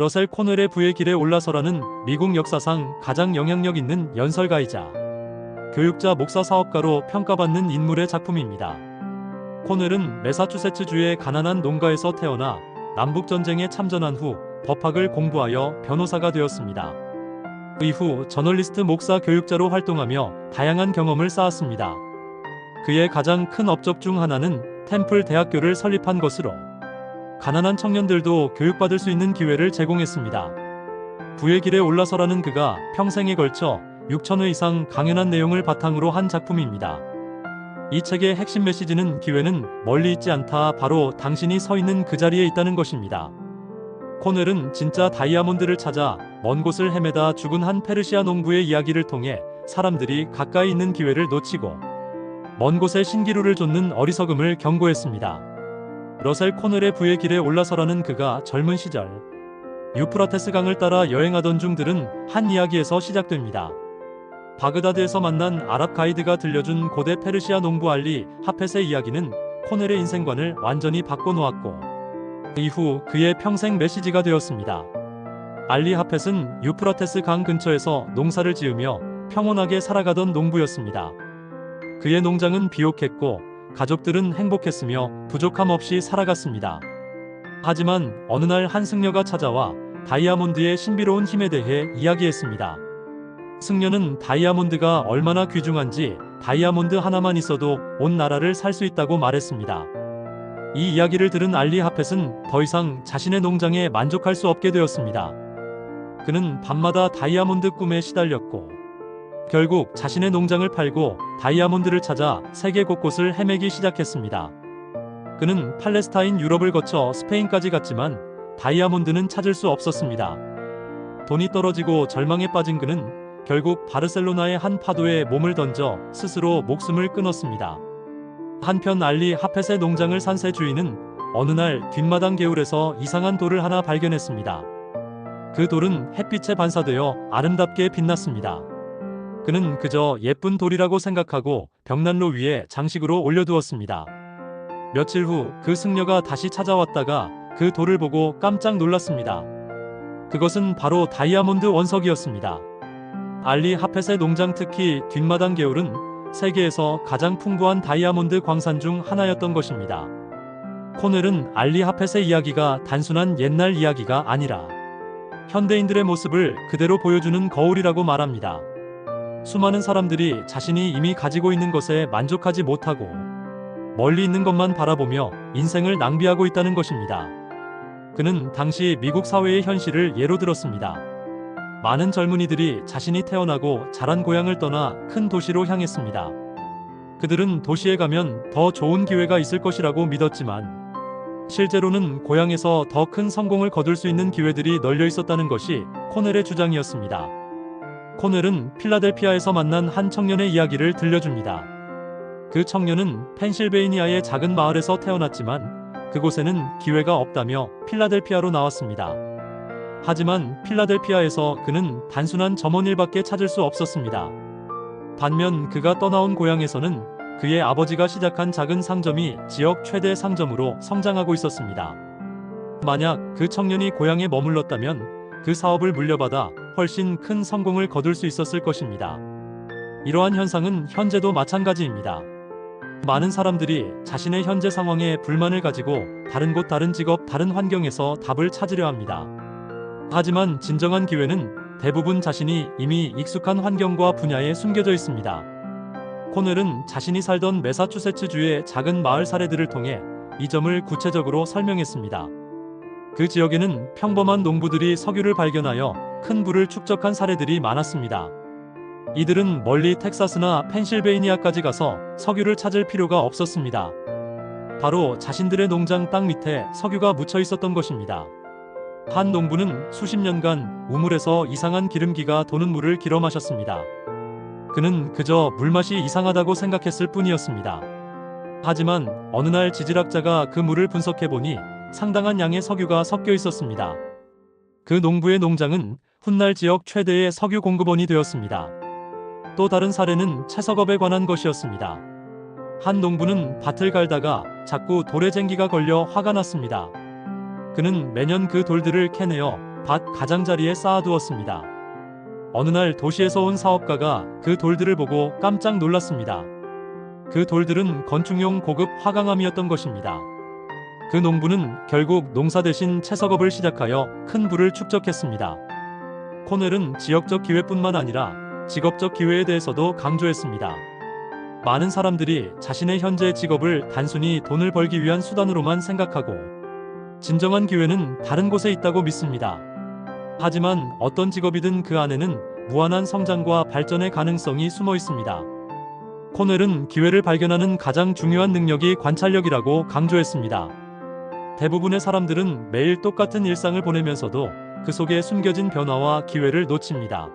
러셀 코넬의 부의 길에 올라서라는 미국 역사상 가장 영향력 있는 연설가이자 교육자 목사 사업가로 평가받는 인물의 작품입니다. 코넬은 매사추세츠주의 가난한 농가에서 태어나 남북전쟁에 참전한 후 법학을 공부하여 변호사가 되었습니다. 이후 저널리스트 목사 교육자로 활동하며 다양한 경험을 쌓았습니다. 그의 가장 큰 업적 중 하나는 템플 대학교를 설립한 것으로 가난한 청년들도 교육받을 수 있는 기회를 제공했습니다. 부의 길에 올라서라는 그가 평생에 걸쳐 6천회 이상 강연한 내용을 바탕으로 한 작품입니다. 이 책의 핵심 메시지는 기회는 멀리 있지 않다 바로 당신이 서 있는 그 자리에 있다는 것입니다. 코넬은 진짜 다이아몬드를 찾아 먼 곳을 헤매다 죽은 한 페르시아 농부의 이야기를 통해 사람들이 가까이 있는 기회를 놓치고 먼 곳에 신기루를 쫓는 어리석음을 경고했습니다. 러셀 코넬의 부의 길에 올라서라는 그가 젊은 시절 유프라테스 강을 따라 여행하던 중들은 한 이야기에서 시작됩니다. 바그다드에서 만난 아랍 가이드가 들려준 고대 페르시아 농부 알리 하펫의 이야기는 코넬의 인생관을 완전히 바꿔놓았고 이후 그의 평생 메시지가 되었습니다. 알리 하펫은 유프라테스 강 근처에서 농사를 지으며 평온하게 살아가던 농부였습니다. 그의 농장은 비옥했고 가족들은 행복했으며 부족함 없이 살아갔습니다. 하지만 어느 날 한 승려가 찾아와 다이아몬드의 신비로운 힘에 대해 이야기했습니다. 승려는 다이아몬드가 얼마나 귀중한지 다이아몬드 하나만 있어도 온 나라를 살 수 있다고 말했습니다. 이 이야기를 들은 알리 하펫은 더 이상 자신의 농장에 만족할 수 없게 되었습니다. 그는 밤마다 다이아몬드 꿈에 시달렸고 결국 자신의 농장을 팔고 다이아몬드를 찾아 세계 곳곳을 헤매기 시작했습니다. 그는 팔레스타인 유럽을 거쳐 스페인까지 갔지만 다이아몬드는 찾을 수 없었습니다. 돈이 떨어지고 절망에 빠진 그는 결국 바르셀로나의 한 파도에 몸을 던져 스스로 목숨을 끊었습니다. 한편 알리 하펫의 농장을 산새 주인은 어느 날 뒷마당 개울에서 이상한 돌을 하나 발견했습니다. 그 돌은 햇빛에 반사되어 아름답게 빛났습니다. 그는 그저 예쁜 돌이라고 생각하고 벽난로 위에 장식으로 올려두었습니다. 며칠 후 그 승려가 다시 찾아왔다가 그 돌을 보고 깜짝 놀랐습니다. 그것은 바로 다이아몬드 원석이었습니다. 알리 하펫의 농장 특히 뒷마당 개울은 세계에서 가장 풍부한 다이아몬드 광산 중 하나였던 것입니다. 코넬은 알리 하펫의 이야기가 단순한 옛날 이야기가 아니라 현대인들의 모습을 그대로 보여주는 거울이라고 말합니다. 수많은 사람들이 자신이 이미 가지고 있는 것에 만족하지 못하고 멀리 있는 것만 바라보며 인생을 낭비하고 있다는 것입니다. 그는 당시 미국 사회의 현실을 예로 들었습니다. 많은 젊은이들이 자신이 태어나고 자란 고향을 떠나 큰 도시로 향했습니다. 그들은 도시에 가면 더 좋은 기회가 있을 것이라고 믿었지만 실제로는 고향에서 더 큰 성공을 거둘 수 있는 기회들이 널려 있었다는 것이 코넬의 주장이었습니다. 코넬은 필라델피아에서 만난 한 청년의 이야기를 들려줍니다. 그 청년은 펜실베이니아의 작은 마을에서 태어났지만 그곳에는 기회가 없다며 필라델피아로 나왔습니다. 하지만 필라델피아에서 그는 단순한 점원일밖에 찾을 수 없었습니다. 반면 그가 떠나온 고향에서는 그의 아버지가 시작한 작은 상점이 지역 최대 상점으로 성장하고 있었습니다. 만약 그 청년이 고향에 머물렀다면 그 사업을 물려받아 훨씬 큰 성공을 거둘 수 있었을 것입니다. 이러한 현상은 현재도 마찬가지입니다. 많은 사람들이 자신의 현재 상황에 불만을 가지고 다른 곳, 다른 직업, 다른 환경에서 답을 찾으려 합니다. 하지만 진정한 기회는 대부분 자신이 이미 익숙한 환경과 분야에 숨겨져 있습니다. 코넬은 자신이 살던 매사추세츠주의 작은 마을 사례들을 통해 이 점을 구체적으로 설명했습니다. 그 지역에는 평범한 농부들이 석유를 발견하여 큰 부를 축적한 사례들이 많았습니다. 이들은 멀리 텍사스나 펜실베이니아까지 가서 석유를 찾을 필요가 없었습니다. 바로 자신들의 농장 땅 밑에 석유가 묻혀 있었던 것입니다. 한 농부는 수십 년간 우물에서 이상한 기름기가 도는 물을 길어 마셨습니다. 그는 그저 물맛이 이상하다고 생각했을 뿐이었습니다. 하지만 어느 날 지질학자가 그 물을 분석해 보니 상당한 양의 석유가 섞여 있었습니다. 그 농부의 농장은 훗날 지역 최대의 석유 공급원이 되었습니다. 또 다른 사례는 채석업에 관한 것이었습니다. 한 농부는 밭을 갈다가 자꾸 돌에 쟁기가 걸려 화가 났습니다. 그는 매년 그 돌들을 캐내어 밭 가장자리에 쌓아두었습니다. 어느 날 도시에서 온 사업가가 그 돌들을 보고 깜짝 놀랐습니다. 그 돌들은 건축용 고급 화강암이었던 것입니다. 그 농부는 결국 농사 대신 채석업을 시작하여 큰 부를 축적했습니다. 코넬은 지역적 기회뿐만 아니라 직업적 기회에 대해서도 강조했습니다. 많은 사람들이 자신의 현재 직업을 단순히 돈을 벌기 위한 수단으로만 생각하고 진정한 기회는 다른 곳에 있다고 믿습니다. 하지만 어떤 직업이든 그 안에는 무한한 성장과 발전의 가능성이 숨어 있습니다. 코넬은 기회를 발견하는 가장 중요한 능력이 관찰력이라고 강조했습니다. 대부분의 사람들은 매일 똑같은 일상을 보내면서도 그 속에 숨겨진 변화와 기회를 놓칩니다.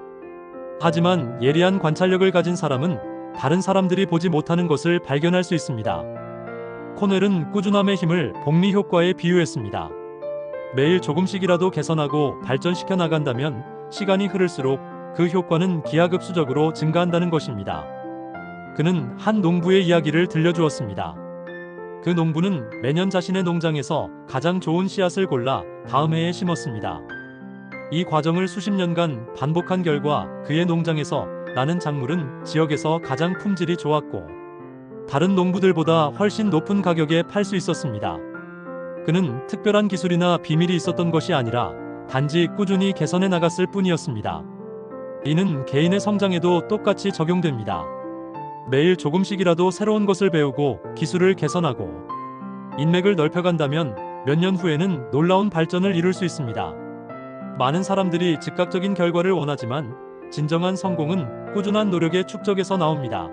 하지만 예리한 관찰력을 가진 사람은 다른 사람들이 보지 못하는 것을 발견할 수 있습니다. 코넬은 꾸준함의 힘을 복리 효과에 비유했습니다. 매일 조금씩이라도 개선하고 발전시켜 나간다면 시간이 흐를수록 그 효과는 기하급수적으로 증가한다는 것입니다. 그는 한 농부의 이야기를 들려주었습니다. 그 농부는 매년 자신의 농장에서 가장 좋은 씨앗을 골라 다음 해에 심었습니다. 이 과정을 수십 년간 반복한 결과 그의 농장에서 나는 작물은 지역에서 가장 품질이 좋았고 다른 농부들보다 훨씬 높은 가격에 팔 수 있었습니다. 그는 특별한 기술이나 비밀이 있었던 것이 아니라 단지 꾸준히 개선해 나갔을 뿐이었습니다. 이는 개인의 성장에도 똑같이 적용됩니다. 매일 조금씩이라도 새로운 것을 배우고 기술을 개선하고 인맥을 넓혀간다면 몇 년 후에는 놀라운 발전을 이룰 수 있습니다. 많은 사람들이 즉각적인 결과를 원하지만 진정한 성공은 꾸준한 노력의 축적에서 나옵니다.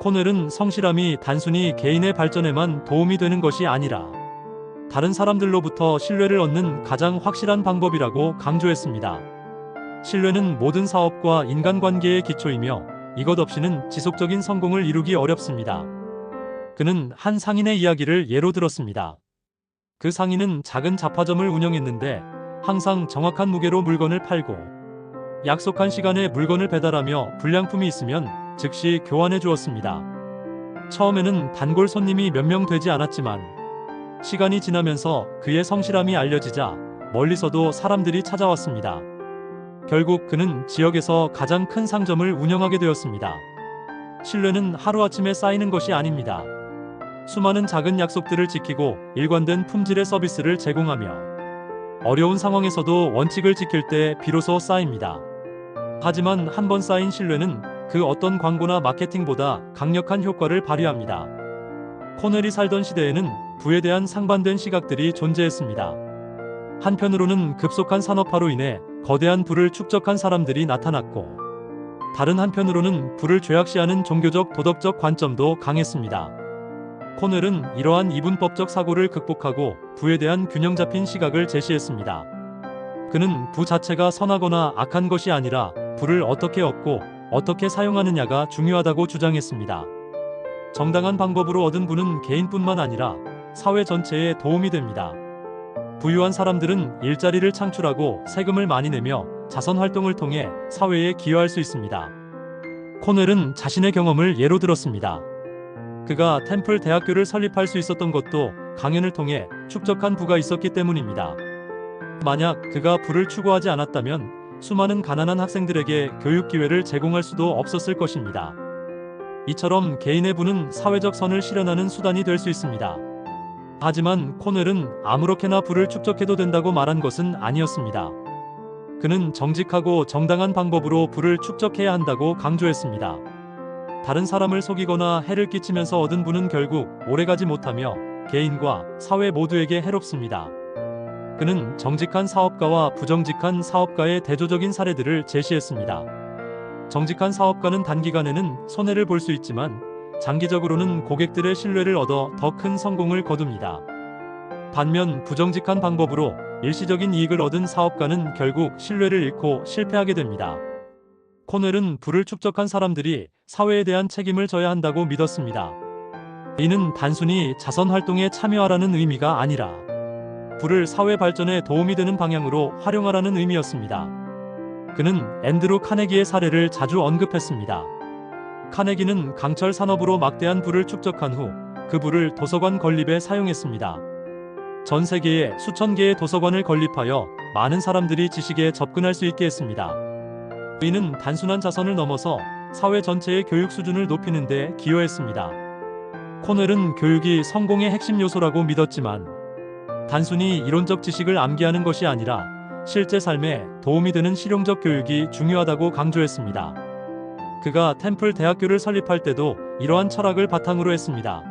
코넬은 성실함이 단순히 개인의 발전에만 도움이 되는 것이 아니라 다른 사람들로부터 신뢰를 얻는 가장 확실한 방법이라고 강조했습니다. 신뢰는 모든 사업과 인간관계의 기초이며 이것 없이는 지속적인 성공을 이루기 어렵습니다. 그는 한 상인의 이야기를 예로 들었습니다. 그 상인은 작은 잡화점을 운영했는데 항상 정확한 무게로 물건을 팔고 약속한 시간에 물건을 배달하며 불량품이 있으면 즉시 교환해 주었습니다. 처음에는 단골 손님이 몇 명 되지 않았지만 시간이 지나면서 그의 성실함이 알려지자 멀리서도 사람들이 찾아왔습니다. 결국 그는 지역에서 가장 큰 상점을 운영하게 되었습니다. 신뢰는 하루아침에 쌓이는 것이 아닙니다. 수많은 작은 약속들을 지키고 일관된 품질의 서비스를 제공하며 어려운 상황에서도 원칙을 지킬 때 비로소 쌓입니다. 하지만 한 번 쌓인 신뢰는 그 어떤 광고나 마케팅보다 강력한 효과를 발휘합니다. 코넬이 살던 시대에는 부에 대한 상반된 시각들이 존재했습니다. 한편으로는 급속한 산업화로 인해 거대한 부를 축적한 사람들이 나타났고, 다른 한편으로는 부를 죄악시하는 종교적 도덕적 관점도 강했습니다. 코넬은 이러한 이분법적 사고를 극복하고 부에 대한 균형 잡힌 시각을 제시했습니다. 그는 부 자체가 선하거나 악한 것이 아니라 부를 어떻게 얻고 어떻게 사용하느냐가 중요하다고 주장했습니다. 정당한 방법으로 얻은 부는 개인뿐만 아니라 사회 전체에 도움이 됩니다. 부유한 사람들은 일자리를 창출하고 세금을 많이 내며 자선 활동을 통해 사회에 기여할 수 있습니다. 코넬은 자신의 경험을 예로 들었습니다. 그가 템플 대학교를 설립할 수 있었던 것도 강연을 통해 축적한 부가 있었기 때문입니다. 만약 그가 부를 추구하지 않았다면 수많은 가난한 학생들에게 교육 기회를 제공할 수도 없었을 것입니다. 이처럼 개인의 부는 사회적 선을 실현하는 수단이 될 수 있습니다. 하지만 코넬은 아무렇게나 부를 축적해도 된다고 말한 것은 아니었습니다. 그는 정직하고 정당한 방법으로 부를 축적해야 한다고 강조했습니다. 다른 사람을 속이거나 해를 끼치면서 얻은 부는 결국 오래가지 못하며 개인과 사회 모두에게 해롭습니다. 그는 정직한 사업가와 부정직한 사업가의 대조적인 사례들을 제시했습니다. 정직한 사업가는 단기간에는 손해를 볼 수 있지만 장기적으로는 고객들의 신뢰를 얻어 더 큰 성공을 거둡니다. 반면 부정직한 방법으로 일시적인 이익을 얻은 사업가는 결국 신뢰를 잃고 실패하게 됩니다. 코넬은 부를 축적한 사람들이 사회에 대한 책임을 져야 한다고 믿었습니다. 이는 단순히 자선 활동에 참여하라는 의미가 아니라 부를 사회 발전에 도움이 되는 방향으로 활용하라는 의미였습니다. 그는 앤드루 카네기의 사례를 자주 언급했습니다. 카네기는 강철 산업으로 막대한 부를 축적한 후그 부를 도서관 건립에 사용했습니다. 전 세계에 수천 개의 도서관을 건립하여 많은 사람들이 지식에 접근할 수 있게 했습니다. 이는 단순한 자선을 넘어서 사회 전체의 교육 수준을 높이는 데 기여했습니다. 코넬은 교육이 성공의 핵심 요소라고 믿었지만 단순히 이론적 지식을 암기하는 것이 아니라 실제 삶에 도움이 되는 실용적 교육이 중요하다고 강조했습니다. 그가 템플 대학교를 설립할 때도 이러한 철학을 바탕으로 했습니다.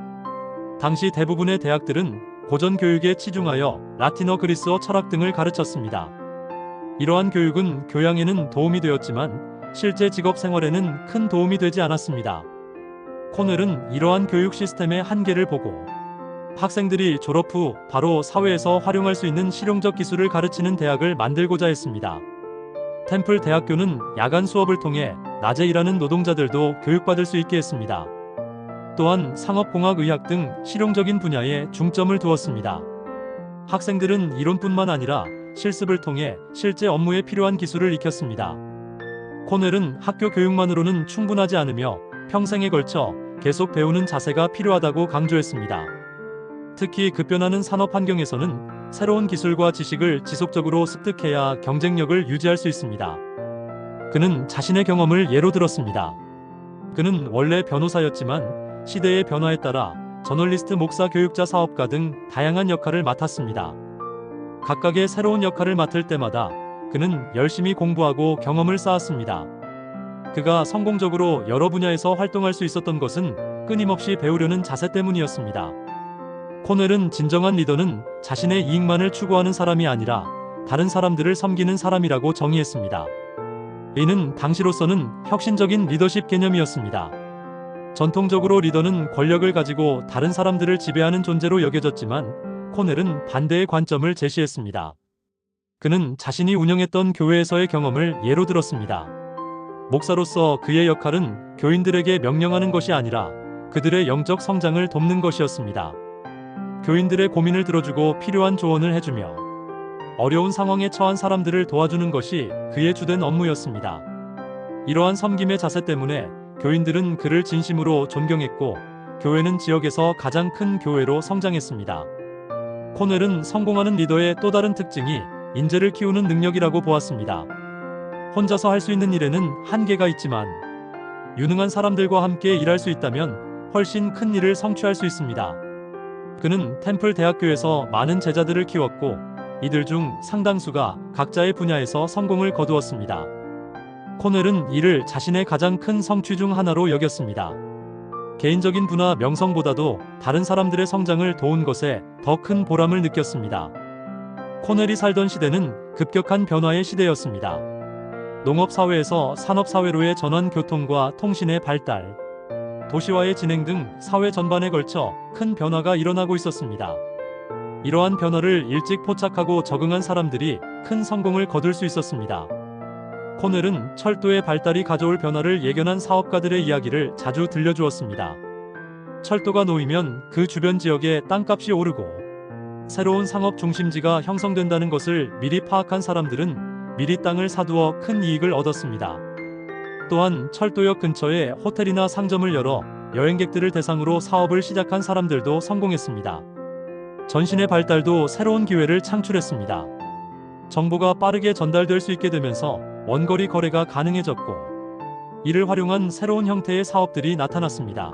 당시 대부분의 대학들은 고전 교육에 치중하여 라틴어 그리스어 철학 등을 가르쳤습니다. 이러한 교육은 교양에는 도움이 되었지만 실제 직업 생활에는 큰 도움이 되지 않았습니다. 코넬은 이러한 교육 시스템의 한계를 보고 학생들이 졸업 후 바로 사회에서 활용할 수 있는 실용적 기술을 가르치는 대학을 만들고자 했습니다. 템플 대학교는 야간 수업을 통해 낮에 일하는 노동자들도 교육받을 수 있게 했습니다. 또한 상업공학 의학 등 실용적인 분야에 중점을 두었습니다. 학생들은 이론뿐만 아니라 실습을 통해 실제 업무에 필요한 기술을 익혔습니다. 코넬은 학교 교육만으로는 충분하지 않으며 평생에 걸쳐 계속 배우는 자세가 필요하다고 강조했습니다. 특히 급변하는 산업 환경에서는 새로운 기술과 지식을 지속적으로 습득해야 경쟁력을 유지할 수 있습니다. 그는 자신의 경험을 예로 들었습니다. 그는 원래 변호사였지만 시대의 변화에 따라 저널리스트, 목사, 교육자, 사업가 등 다양한 역할을 맡았습니다. 각각의 새로운 역할을 맡을 때마다 그는 열심히 공부하고 경험을 쌓았습니다. 그가 성공적으로 여러 분야에서 활동할 수 있었던 것은 끊임없이 배우려는 자세 때문이었습니다. 코넬은 진정한 리더는 자신의 이익만을 추구하는 사람이 아니라 다른 사람들을 섬기는 사람이라고 정의했습니다. 이는 당시로서는 혁신적인 리더십 개념이었습니다. 전통적으로 리더는 권력을 가지고 다른 사람들을 지배하는 존재로 여겨졌지만 코넬은 반대의 관점을 제시했습니다. 그는 자신이 운영했던 교회에서의 경험을 예로 들었습니다. 목사로서 그의 역할은 교인들에게 명령하는 것이 아니라 그들의 영적 성장을 돕는 것이었습니다. 교인들의 고민을 들어주고 필요한 조언을 해주며 어려운 상황에 처한 사람들을 도와주는 것이 그의 주된 업무였습니다. 이러한 섬김의 자세 때문에 교인들은 그를 진심으로 존경했고 교회는 지역에서 가장 큰 교회로 성장했습니다. 코넬은 성공하는 리더의 또 다른 특징이 인재를 키우는 능력이라고 보았습니다. 혼자서 할 수 있는 일에는 한계가 있지만 유능한 사람들과 함께 일할 수 있다면 훨씬 큰 일을 성취할 수 있습니다. 그는 템플 대학교에서 많은 제자들을 키웠고 이들 중 상당수가 각자의 분야에서 성공을 거두었습니다. 코넬은 이를 자신의 가장 큰 성취 중 하나로 여겼습니다. 개인적인 부나 명성보다도 다른 사람들의 성장을 도운 것에 더 큰 보람을 느꼈습니다. 코넬이 살던 시대는 급격한 변화의 시대였습니다. 농업사회에서 산업사회로의 전환 교통과 통신의 발달, 도시화의 진행 등 사회 전반에 걸쳐 큰 변화가 일어나고 있었습니다. 이러한 변화를 일찍 포착하고 적응한 사람들이 큰 성공을 거둘 수 있었습니다. 코넬은 철도의 발달이 가져올 변화를 예견한 사업가들의 이야기를 자주 들려주었습니다. 철도가 놓이면 그 주변 지역의 땅값이 오르고 새로운 상업 중심지가 형성된다는 것을 미리 파악한 사람들은 미리 땅을 사두어 큰 이익을 얻었습니다. 또한 철도역 근처에 호텔이나 상점을 열어 여행객들을 대상으로 사업을 시작한 사람들도 성공했습니다. 전신의 발달도 새로운 기회를 창출했습니다. 정보가 빠르게 전달될 수 있게 되면서 원거리 거래가 가능해졌고 이를 활용한 새로운 형태의 사업들이 나타났습니다.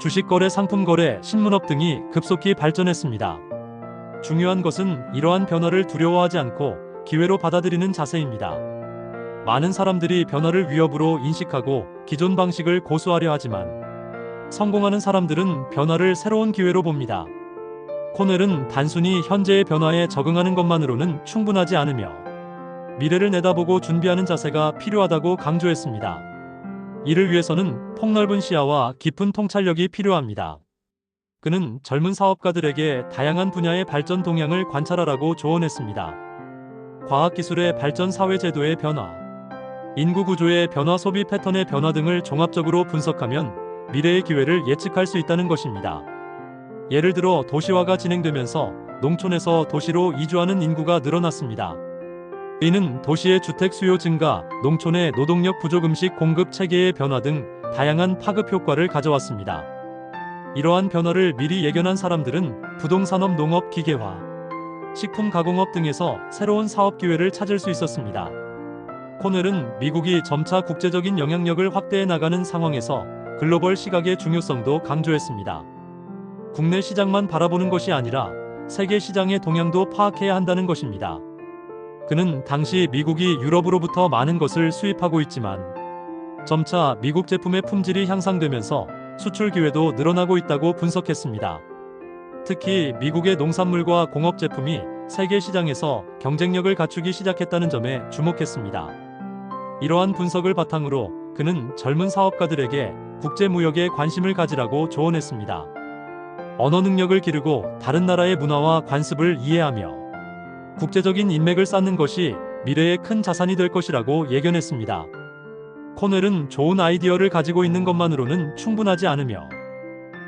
주식 거래, 상품 거래, 신문업 등이 급속히 발전했습니다. 중요한 것은 이러한 변화를 두려워하지 않고 기회로 받아들이는 자세입니다. 많은 사람들이 변화를 위협으로 인식하고 기존 방식을 고수하려 하지만 성공하는 사람들은 변화를 새로운 기회로 봅니다. 코넬은 단순히 현재의 변화에 적응하는 것만으로는 충분하지 않으며 미래를 내다보고 준비하는 자세가 필요하다고 강조했습니다. 이를 위해서는 폭넓은 시야와 깊은 통찰력이 필요합니다. 그는 젊은 사업가들에게 다양한 분야의 발전 동향을 관찰하라고 조언했습니다. 과학기술의 발전 사회제도의 변화, 인구 구조의 변화 소비 패턴의 변화 등을 종합적으로 분석하면 미래의 기회를 예측할 수 있다는 것입니다. 예를 들어 도시화가 진행되면서 농촌에서 도시로 이주하는 인구가 늘어났습니다. 이는 도시의 주택 수요 증가, 농촌의 노동력 부족 음식 공급 체계의 변화 등 다양한 파급 효과를 가져왔습니다. 이러한 변화를 미리 예견한 사람들은 부동산업, 농업, 기계화, 식품 가공업 등에서 새로운 사업 기회를 찾을 수 있었습니다. 코넬은 미국이 점차 국제적인 영향력을 확대해 나가는 상황에서 글로벌 시각의 중요성도 강조했습니다. 국내 시장만 바라보는 것이 아니라 세계 시장의 동향도 파악해야 한다는 것입니다. 그는 당시 미국이 유럽으로부터 많은 것을 수입하고 있지만 점차 미국 제품의 품질이 향상되면서 수출 기회도 늘어나고 있다고 분석했습니다. 특히 미국의 농산물과 공업 제품이 세계 시장에서 경쟁력을 갖추기 시작했다는 점에 주목했습니다. 이러한 분석을 바탕으로 그는 젊은 사업가들에게 국제 무역에 관심을 가지라고 조언했습니다. 언어 능력을 기르고 다른 나라의 문화와 관습을 이해하며 국제적인 인맥을 쌓는 것이 미래의 큰 자산이 될 것이라고 예견했습니다. 코넬은 좋은 아이디어를 가지고 있는 것만으로는 충분하지 않으며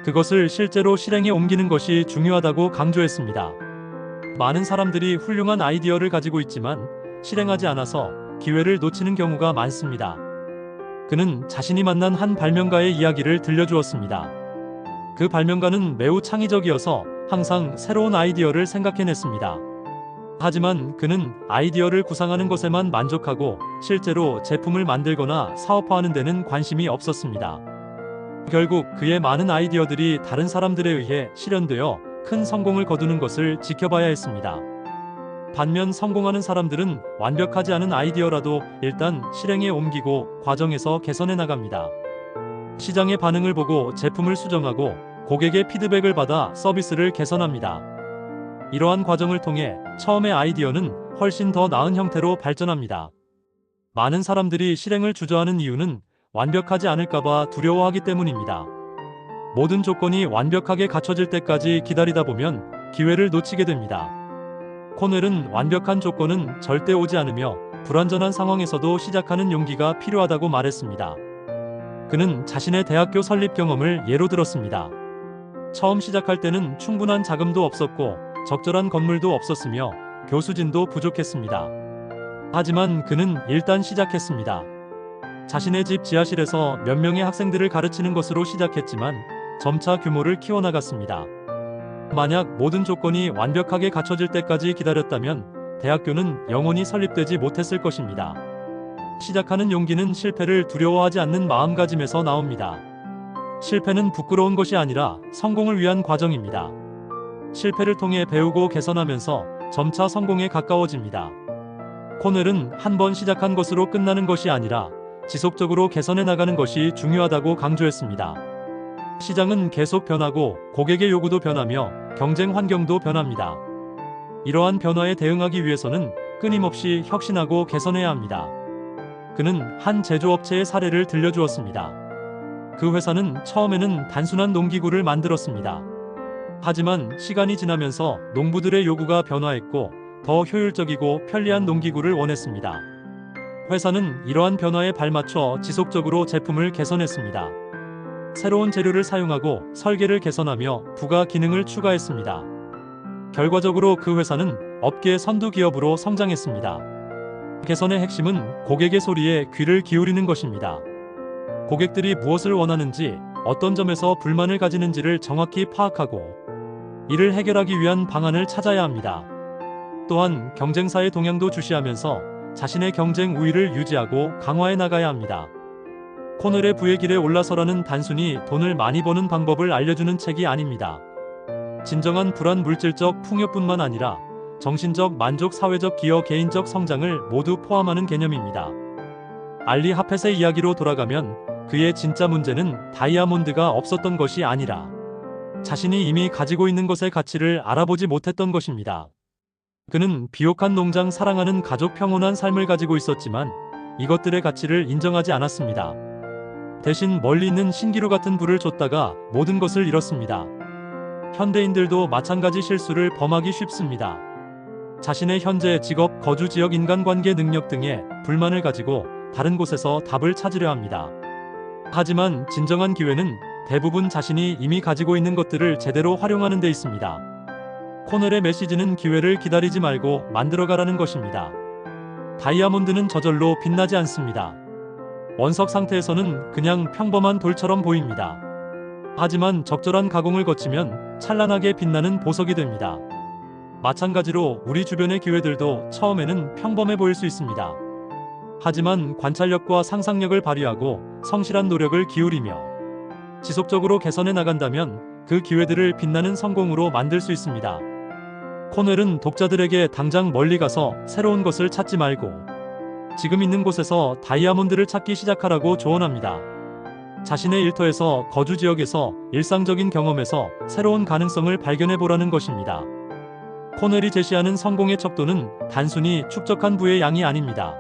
그것을 실제로 실행에 옮기는 것이 중요하다고 강조했습니다. 많은 사람들이 훌륭한 아이디어를 가지고 있지만 실행하지 않아서 기회를 놓치는 경우가 많습니다. 그는 자신이 만난 한 발명가의 이야기를 들려주었습니다. 그 발명가는 매우 창의적이어서 항상 새로운 아이디어를 생각해냈습니다. 하지만 그는 아이디어를 구상하는 것에만 만족하고 실제로 제품을 만들거나 사업화하는 데는 관심이 없었습니다. 결국 그의 많은 아이디어들이 다른 사람들에 의해 실현되어 큰 성공을 거두는 것을 지켜봐야 했습니다. 반면 성공하는 사람들은 완벽하지 않은 아이디어라도 일단 실행에 옮기고 과정에서 개선해 나갑니다. 시장의 반응을 보고 제품을 수정하고 고객의 피드백을 받아 서비스를 개선합니다. 이러한 과정을 통해 처음의 아이디어는 훨씬 더 나은 형태로 발전합니다. 많은 사람들이 실행을 주저하는 이유는 완벽하지 않을까봐 두려워하기 때문입니다. 모든 조건이 완벽하게 갖춰질 때까지 기다리다 보면 기회를 놓치게 됩니다. 코넬은 완벽한 조건은 절대 오지 않으며 불완전한 상황에서도 시작하는 용기가 필요하다고 말했습니다. 그는 자신의 대학교 설립 경험을 예로 들었습니다. 처음 시작할 때는 충분한 자금도 없었고 적절한 건물도 없었으며 교수진도 부족했습니다. 하지만 그는 일단 시작했습니다. 자신의 집 지하실에서 몇 명의 학생들을 가르치는 것으로 시작했지만 점차 규모를 키워나갔습니다. 만약 모든 조건이 완벽하게 갖춰질 때까지 기다렸다면 대학교는 영원히 설립되지 못했을 것입니다. 시작하는 용기는 실패를 두려워하지 않는 마음가짐에서 나옵니다. 실패는 부끄러운 것이 아니라 성공을 위한 과정입니다. 실패를 통해 배우고 개선하면서 점차 성공에 가까워집니다. 코넬은 한 번 시작한 것으로 끝나는 것이 아니라 지속적으로 개선해 나가는 것이 중요하다고 강조했습니다. 시장은 계속 변하고 고객의 요구도 변하며 경쟁 환경도 변합니다. 이러한 변화에 대응하기 위해서는 끊임없이 혁신하고 개선해야 합니다. 그는 한 제조업체의 사례를 들려주었습니다. 그 회사는 처음에는 단순한 농기구를 만들었습니다. 하지만 시간이 지나면서 농부들의 요구가 변화했고 더 효율적이고 편리한 농기구를 원했습니다. 회사는 이러한 변화에 발맞춰 지속적으로 제품을 개선했습니다. 새로운 재료를 사용하고 설계를 개선하며 부가 기능을 추가했습니다. 결과적으로 그 회사는 업계 선두 기업으로 성장했습니다. 개선의 핵심은 고객의 소리에 귀를 기울이는 것입니다. 고객들이 무엇을 원하는지, 어떤 점에서 불만을 가지는지를 정확히 파악하고 이를 해결하기 위한 방안을 찾아야 합니다. 또한 경쟁사의 동향도 주시하면서 자신의 경쟁 우위를 유지하고 강화해 나가야 합니다. 코넬의 부의 길에 올라서라는 단순히 돈을 많이 버는 방법을 알려주는 책이 아닙니다. 진정한 불안 물질적 풍요뿐만 아니라 정신적 만족, 사회적 기여, 개인적 성장을 모두 포함하는 개념입니다. 알리 하펫의 이야기로 돌아가면 그의 진짜 문제는 다이아몬드가 없었던 것이 아니라 자신이 이미 가지고 있는 것의 가치를 알아보지 못했던 것입니다. 그는 비옥한 농장 사랑하는 가족 평온한 삶을 가지고 있었지만 이것들의 가치를 인정하지 않았습니다. 대신 멀리 있는 신기루 같은 부를 줬다가 모든 것을 잃었습니다. 현대인들도 마찬가지 실수를 범하기 쉽습니다. 자신의 현재 직업, 거주 지역, 인간관계 능력 등에 불만을 가지고 다른 곳에서 답을 찾으려 합니다. 하지만 진정한 기회는 대부분 자신이 이미 가지고 있는 것들을 제대로 활용하는 데 있습니다. 코넬의 메시지는 기회를 기다리지 말고 만들어가라는 것입니다. 다이아몬드는 저절로 빛나지 않습니다. 원석 상태에서는 그냥 평범한 돌처럼 보입니다. 하지만 적절한 가공을 거치면 찬란하게 빛나는 보석이 됩니다. 마찬가지로 우리 주변의 기회들도 처음에는 평범해 보일 수 있습니다. 하지만 관찰력과 상상력을 발휘하고 성실한 노력을 기울이며 지속적으로 개선해 나간다면 그 기회들을 빛나는 성공으로 만들 수 있습니다. 코넬은 독자들에게 당장 멀리 가서 새로운 것을 찾지 말고 지금 있는 곳에서 다이아몬드를 찾기 시작하라고 조언합니다. 자신의 일터에서 거주 지역에서 일상적인 경험에서 새로운 가능성을 발견해 보라는 것입니다. 코넬이 제시하는 성공의 척도는 단순히 축적한 부의 양이 아닙니다.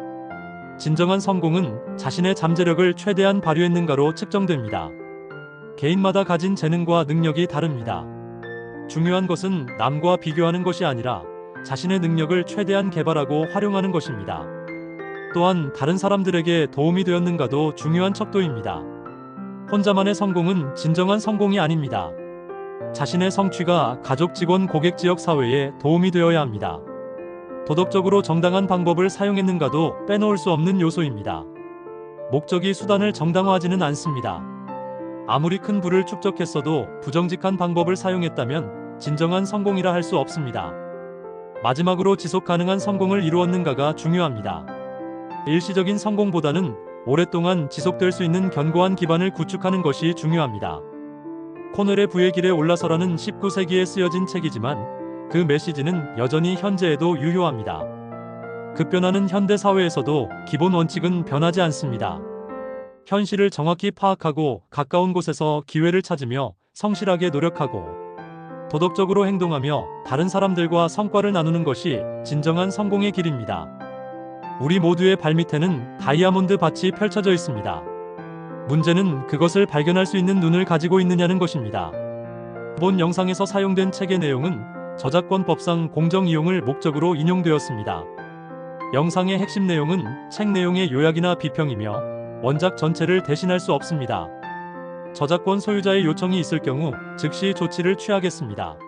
진정한 성공은 자신의 잠재력을 최대한 발휘했는가로 측정됩니다. 개인마다 가진 재능과 능력이 다릅니다. 중요한 것은 남과 비교하는 것이 아니라 자신의 능력을 최대한 개발하고 활용하는 것입니다. 또한 다른 사람들에게 도움이 되었는가도 중요한 척도입니다. 혼자만의 성공은 진정한 성공이 아닙니다. 자신의 성취가 가족, 직원, 고객, 지역, 사회에 도움이 되어야 합니다. 도덕적으로 정당한 방법을 사용했는가도 빼놓을 수 없는 요소입니다. 목적이 수단을 정당화하지는 않습니다. 아무리 큰 부를 축적했어도 부정직한 방법을 사용했다면 진정한 성공이라 할 수 없습니다. 마지막으로 지속 가능한 성공을 이루었는가가 중요합니다. 일시적인 성공보다는 오랫동안 지속될 수 있는 견고한 기반을 구축하는 것이 중요합니다. 코넬의 부의 길에 올라서라는 19세기에 쓰여진 책이지만 그 메시지는 여전히 현재에도 유효합니다. 급변하는 현대 사회에서도 기본 원칙은 변하지 않습니다. 현실을 정확히 파악하고 가까운 곳에서 기회를 찾으며 성실하게 노력하고 도덕적으로 행동하며 다른 사람들과 성과를 나누는 것이 진정한 성공의 길입니다. 우리 모두의 발밑에는 다이아몬드 밭이 펼쳐져 있습니다. 문제는 그것을 발견할 수 있는 눈을 가지고 있느냐는 것입니다. 본 영상에서 사용된 책의 내용은 저작권법상 공정 이용을 목적으로 인용되었습니다. 영상의 핵심 내용은 책 내용의 요약이나 비평이며 원작 전체를 대신할 수 없습니다. 저작권 소유자의 요청이 있을 경우 즉시 조치를 취하겠습니다.